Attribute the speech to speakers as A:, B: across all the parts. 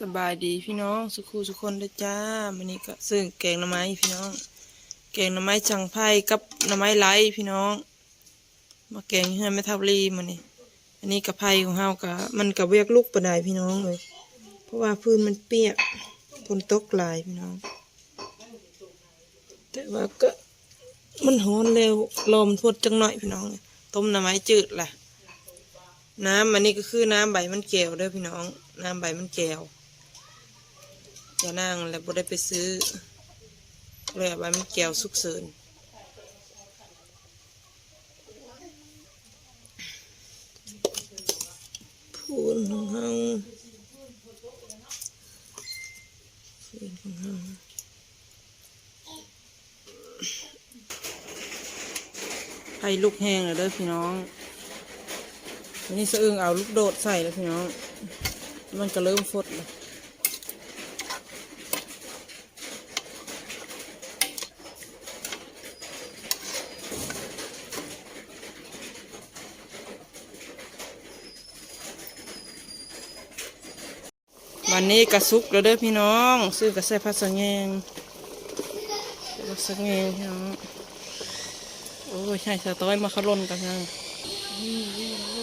A: สบายดีพี่น้องสุขุสุกคนด้อจ้ามันนี้ก็ซึ่งแกงหน่อไม้พี่น้อง แกงหน่อไม้จังไพ่กับหน่อไม้ไร้พี่น้อง มาแกงให้แม่ทับลีมันนี่อันนี้กับไผ่ของเฮากะมันกับเวียกลูกปานใดพี่น้องเลย เพราะว่าพื้นมันเปียกฝนตกหลายพี่น้อง แต่ว่าก็มันฮอนเร็วลมทวดจังหน่อยพี่น้อง ต้มหน่อไม้จืดแหละน้ำอันนี้ก็คือน้ำใบมันแก้วด้อพี่น้อง น้ำใบมันแก้วอย่านั่งแล้วบ่ได้ไปซื้อเลยใบมันแก้วสุกเสริญพูนของเฮาพูนของเฮาไผ่ลูกแห้งแล้วเด้อพี่น้องนนี้สะอึงเอาลูกโดดใส่แล้วพี่น้อง มันก็เริ่มฟดแล้ววันนี้กระซุกแล้วเด้อพี่น้อง ซื้อกระใส่ผัดสะแงงผัดสะแงงพี่น้องโอ้ยใช่สะต้อยมาขล่นกันยัง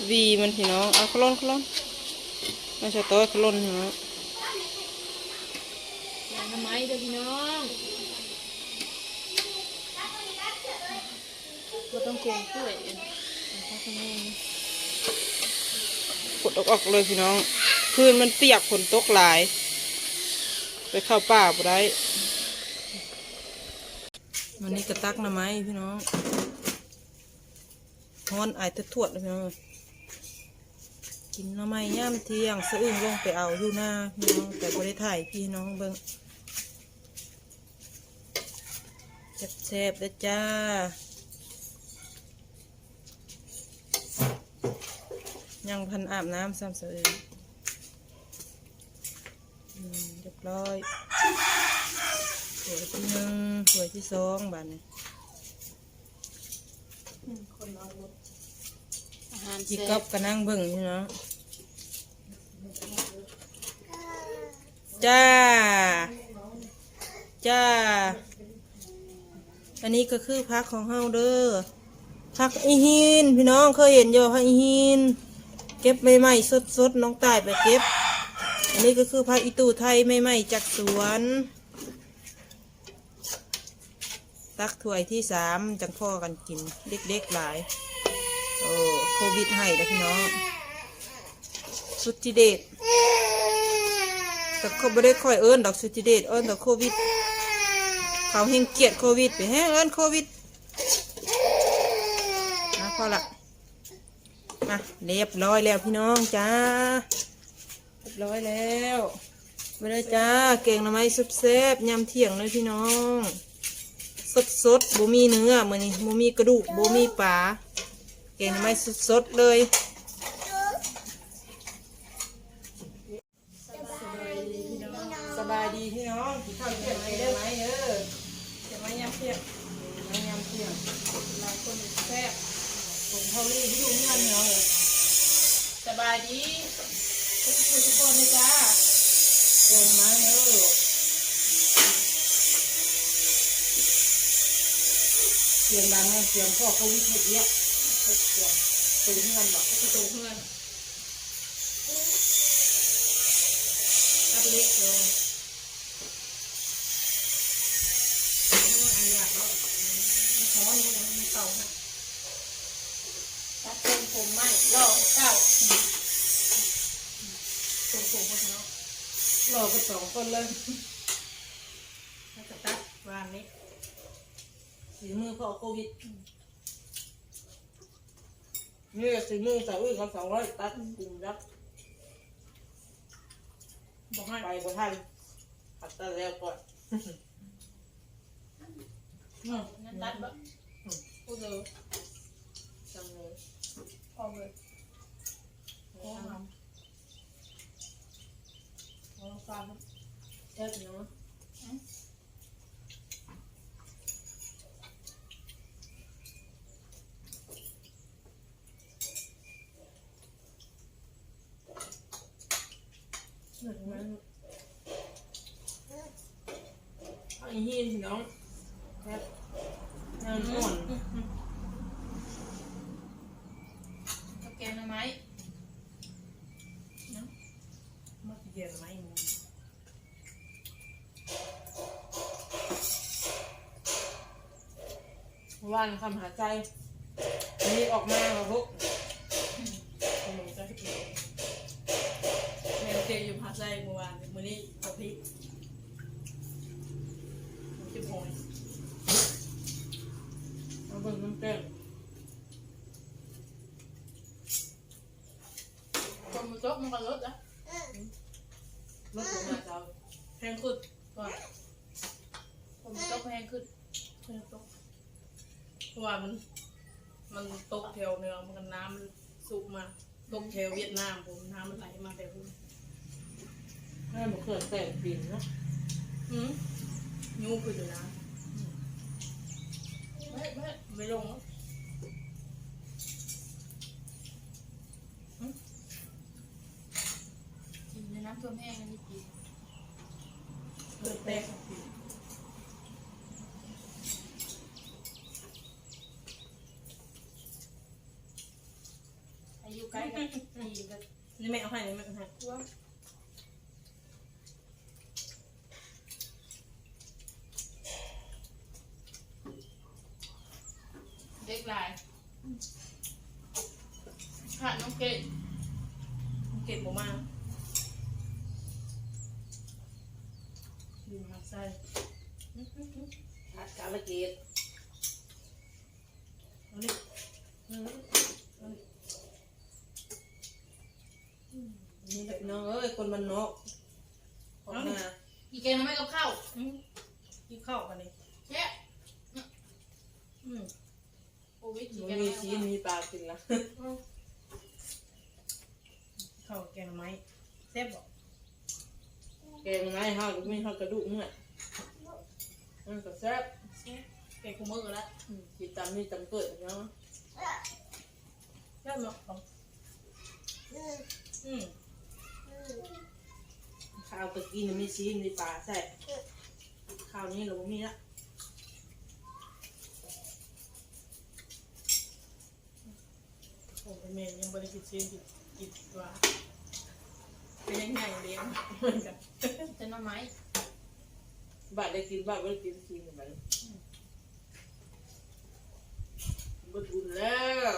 A: วีมันพี่น้องเอาขล่นขล่น ไม่ใช่โต้อยขล่นพี่น้อง
B: ยางทำไมเด้อพี่น้องก็ต้องโกงด้วย
A: ฝนตกออกเลยพี่น้องคืนมันเปียกฝนตกหลาย ไปเข้าป่าบ่ได้วันนี้กระตักหน่อไม้พี่น้องฮ้อนไอายตะทวดเลยพี่น้อง กินหน่อไม้ย่ามเที่ยงสะอึ้งลงไปเอาอยู่หน้าพี่น้องแต่บ่ได้ถ่ายพี่น้องเบิ่งแซ่บๆเด้อจ้ายังพันอาบน้ำซ้ำเสยอืมเรียบร้อยสวยที่หนึ่งสวยที่สองบานนี้
B: อาหาร
A: จี
B: แซ่
A: ก๊อบก็นั่งเบิ่งอยู่เนาะ จ้า จ้า อันนี้ก็คือพักของเฮาเด้อพักอีหิน พี่น้องเคยเห็นอยู่พักอีหิน เก็บใหม่ๆสดๆน้องตายไปเก็บ อันนี้ก็คือพักอีตูไทยใหม่ๆจากสวน ตักถ้วยที่สามจังพ่อกันกิน เด็กๆหลาย โอ้โควิดให้แล้วพี่น้อง สุดที่เด็ด แต่เขาไม่ได้ค่อยเอิ้นดอกสุดที่เด็ดเอิ้นดอกโควิด เขาเฮงเกลียดโควิดไปแห้งเอิ้นโควิดนะพอละมาเรียบร้อยแล้วพี่น้องจ้าเรียบร้อยแล้วไปเลยจ้าเก่งหน่อไม้ซุปแซ่บยำเที่ยงเลยพี่น้อง สดสดบ่มีเนื้อมือนี่บ่มีกระดูกบ่มีปลาเก่งหน่อไม้สดสดเลยสบายดีพี่น้องกิน ข้าวเที่ยงเลยได้ไหมเออเที่ยงไหมยำเที่ยงไหมยำเที่ยงหลายคนแซ่บผมเขารีบอยู่เงินเนาะสบายดีทุกคนทุกคนเลยจ้าเก่งไหมเออเสียงดังนะเสียงพ่อเขาวิทย์เยอะเสียงตื่นขึ้นบอก
B: ประตูเพื่อน
A: ตัดเล็กลง
B: อันอยากเนาะมันร้อนมันมันเก่าฮะตัดเป็นผมใหม่อเก่าผมผมพวกเนาะ
A: รอไปสองคนเลย
B: แล้วก็ตัดวางนี้
A: สีมือพอโควิดนี่สีมือสาวอื่นเขาสองร้อยตัดกลุ่มยักษ์
B: บอกให้
A: ไปก็ทันตัดแต่แล้วก่อน
B: งั้นตัดบ่พูด
A: เลย
B: พอเลยโอ้ทำโอ้ฟัง
A: แซ่บเนาะเหมือนมัน ไอ้เฮียพี่น้องแค่งานอ่อน
B: กับแกงหน่อไม้เนาะ
A: มา เกี่ยวไหมมึงวันคำหาใจนี่ออกมาค่ะพวก
B: ขนมจะให้กินแม่เกอยู่พาใจเมื่อวานมื้อนี้กับพริกจิ้มหอย
A: เอาเบิ่งน้ำแกง
B: คนมันโต๊ะมันก็ลดนะ
A: รสของมาเจ้า
B: แพงขึ้นว่าคนมันโต๊ะแพงขึ้นแพงต๊ะเพราะว่ามัน มันตกแถวเนื้อมันก็น้ำมันสุกมาตกแถวเวียดนามผมน้ำมันไหลมาแต่ผม
A: แม่บอกเกิดแต่งปีนเนาะ
B: อืมยูคืออยู่นะไม่ไม่ไม่ลงแล้ว
C: กินในน้ำท่วมแห้งอันนี้กิน
B: เกิดแตก
C: อายุใกล้กับกินกับ
B: นี่แม่เอาให้นี่แม่เอาให้
C: ทั่ว
B: เด็กหลายขาดน้องเกดน้องเกดผมมาดูมาใส่
A: ผัดกาลเกต
B: เอาดิเอาดิเอาดิ
A: นี่แหละน้องเอ้ยคนมันนอกออกมา
C: อีแกงทำไมกับข้าว
B: อืมกินข้าวกันนี่
C: แช่
B: อืม
C: โควิดอี
A: มัน
C: แกง
A: มี
C: ทำไม
A: ชีสมีปลากินละ
B: ข้าวแกงหน่อไม้แซ่บบอก
A: แกงไงห้าวไม่ห้าวกระดูกเมื่อยมันก็แซ่บ
B: แซ่บแกงคู่มือแล้ว
A: อืมกินตามนี่ตามเกิดเนาะ
B: แซ่บเนาะของอืม
A: ข้าวตะกี้นี่มีชีสมีปลาแซ่บข้าวนี้เราไม่มีละ
B: โอ้ยแม่ยังบริกินเส้นกินกินว่าเป็นยังไงเลี้ยงเหมือนกัน
C: แต่หน่อไม้
A: บาดได้กินบาดไม่ได้กินชีสเหมือนกันบดอุ่นแล้ว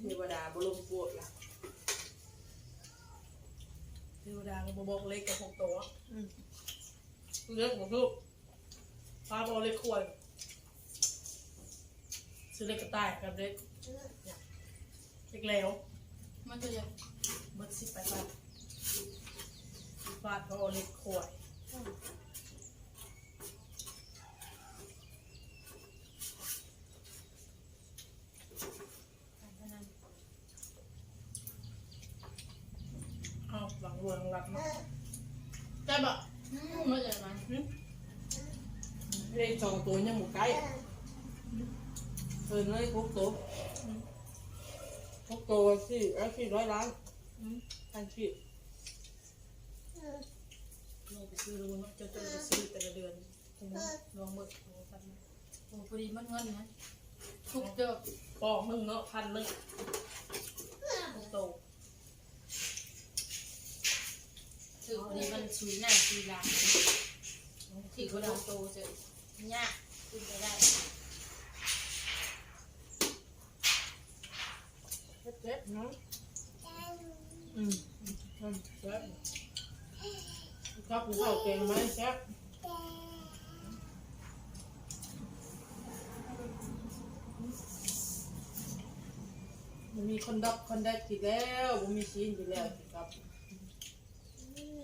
A: เทวดาบรมโปรดล่ะ
B: เทวดาก็บอกเล็กกับหกตัว
A: อืม
B: เล็กของลูกฟ้าบอกเล็กควรซื้อเล็กกระต่ายกับเล็กเนี่ยเล็กแล้ว
C: มันจะยัง
B: เบิดสิบไปบาทบาทเขาเอาเล็กควร
C: การพนัน
B: เอาหลังร วยหลังรับมา
C: แต่แบบอืมมันจะมา
A: เลขสองตัวยังหมูไก่เพิ่นเลยพกตัวพกตัวสี่เอ้ยสี่ร้อยล้าน
B: อืม
A: พันสี่
B: ลองไปซื้อดูเนาะจะจะไปซื้อแต่ละเดือนคุณลองเบิกโอ้พันหนึ่ง
C: โอ้พอดีมันเงินนะทุกเจอ
B: ปอกมึงเนาะพันหนึ่งโต
C: ถือพอดีมันชุยหน้าชุยหลังที่เขาดาโตจอเนี่ยขึ้นไปได้
A: เจ็บเนาะอืมอืมแซ่บครับกูเข้าเก่งไหมแซ่บมันมีคนดับคนได้กินแล้วมันมีชีนอยู่แล้วครับ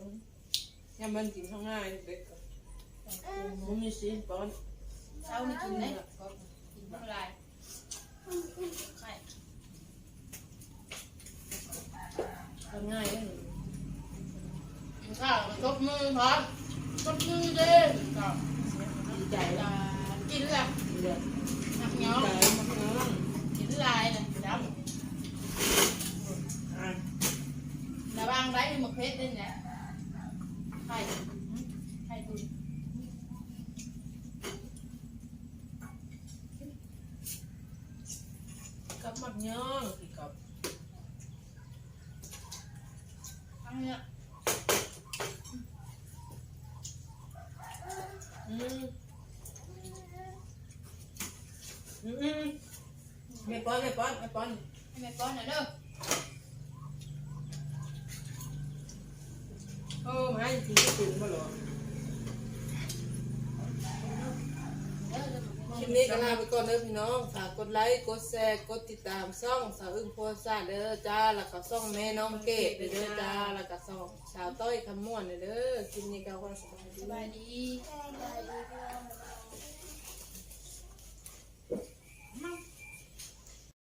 C: อง
B: ยา
A: มมันกินข้าวง่ายเด็กก็ผมมีสิป้อน
C: เช้านี่กินได้ก็กินน้ำลายไข่
A: ทำง่ายเลย
B: กินข้าวก็ตบมือพร้อมตบมือเด้ก็
A: ดีใจ
B: อ่ากินละ
A: ดีใจ
B: นักเงา
A: ใจมากน้อง
B: กินลายนะด
A: อะำ
B: ระวังได้มะเพชรด้วยเนี่ยไข่ไข่ตุน
A: กับมักย่องพี่ก๊อ ฟ
C: ทั้งเนี้ย
A: อืมอืมอืมไม่ป้อนไคลิปนี้ก็ลาไปก่อนเด้อพี่น้องฝากกดไลค์ กดแชร์ กดติดตามช่องสาวอึ้งโพสต์เด้อจ้า แล้วก็ช่องแม่น้องเกดเด้อจ้า แล้วก็ช่องสาวต้อยคำม่วนเด้อคลิปนี้ก็ขอสวัสดี
C: สบายดี